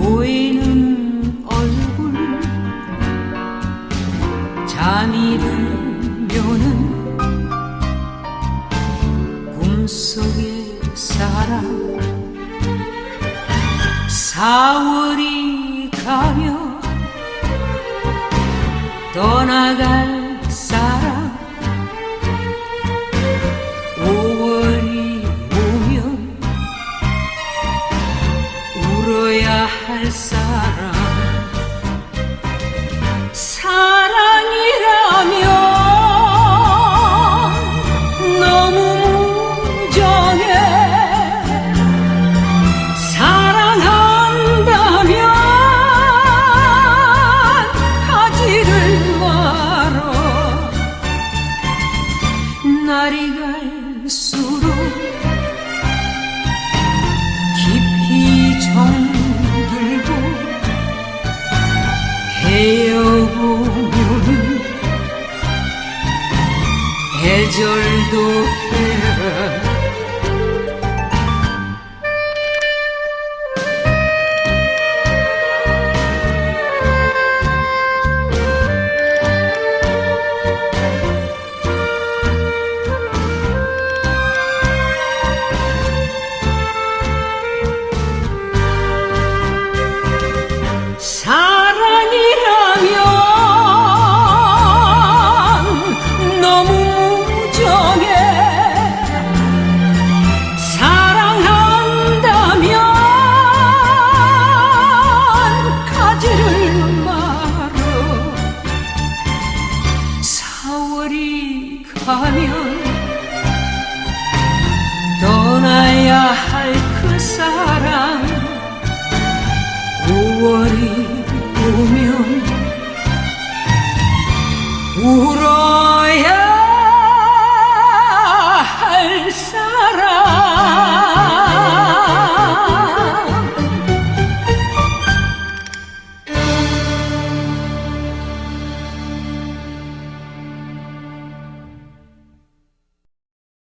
보이는 얼굴. 잠이 들면은 꿈속의 사랑. 사월이 할 사람. 사랑이라면 너무 무정해. 사랑한다면 하지를 말어. 날이 갈수록 애절도 가면 떠나야 할 그 사람 5월이 오면 울어